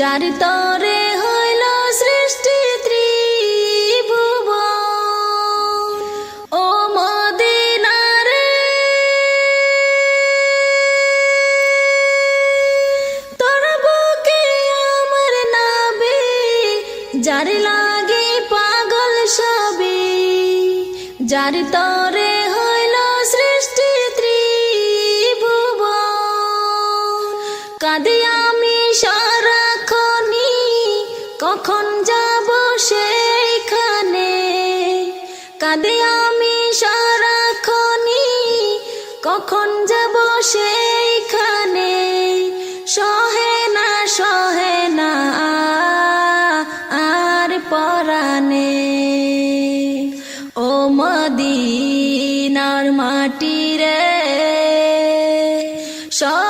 যার তরে হইল সৃষ্টি ত্রিভুবন। ও মদিনারে তোর বুকে আমার নাবি যার লাগে পাগল সবই। যার তরে কখন যাব সেইখানে? কাঁদে আমি সারাক্ষণি কখন যাব সেইখানে? সহে না সহে না, আর পরানে ও মদিনার মাটি সকল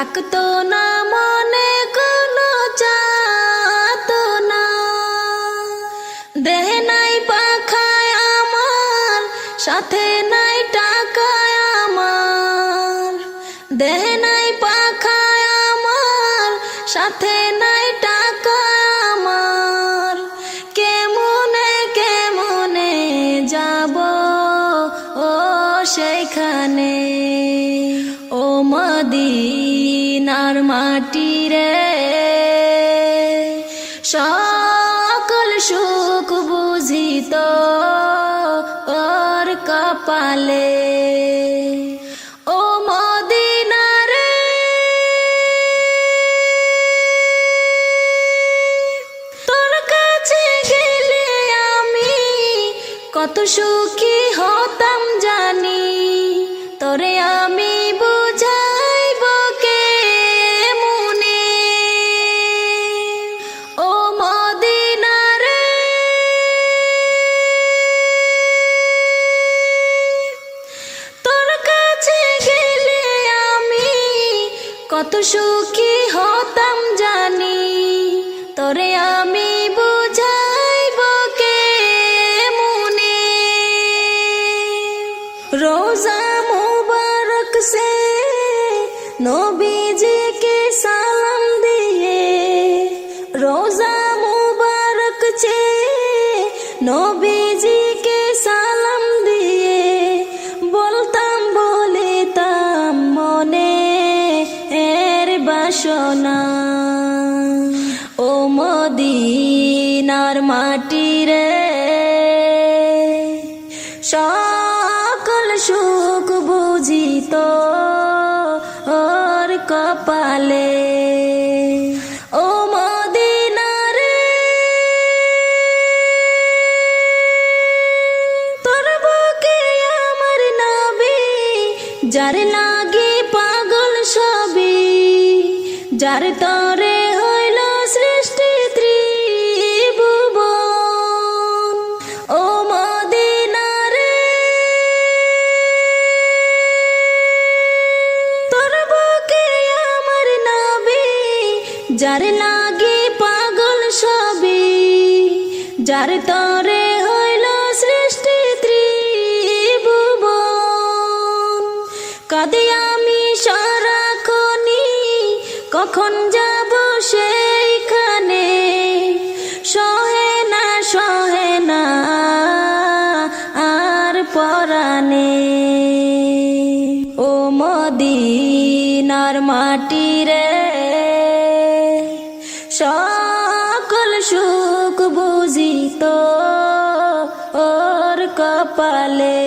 তাকতো না, মনে কোনো চাত না। দেহ নাই পাখায় আমার, সাথে নাই টাকায় আমার। দেহ নাই পাখায় আমার, সাথে নাই টাকায় আমার। কেমনে কেমনে যাব ও সেইখানে ও মদিনার মাটি রে সকল সুখ বুঝিত ওর কপালে। কত সুখী হতাম। কত সুখী হতাম জানি, তোরে আমি বুঝাইব কে মনে রোজা মুবারক সে নবীজি কে সালাম দিয়ে, রোজা মুবারক চে নবীজি বাসনা ও মদিনার মাটি রে সকল সুখ বুঝিত ওর কপালে। যার লাগে যার তরে হইল সৃষ্টি ত্রিভুবন। ও মদিনারে তোর বুকে আমার নাবি, যার লাগে পাগল সবে। যার তরে হইল সৃষ্টি ত্রিভুবন। কাঁদে আমি সারাক্ষণি কখন যাব সেইখানে? সহে না সহে না, আর পরানে ও মদিনার মাটি রে, সকল সুখ বুঝিত ওর কপালে।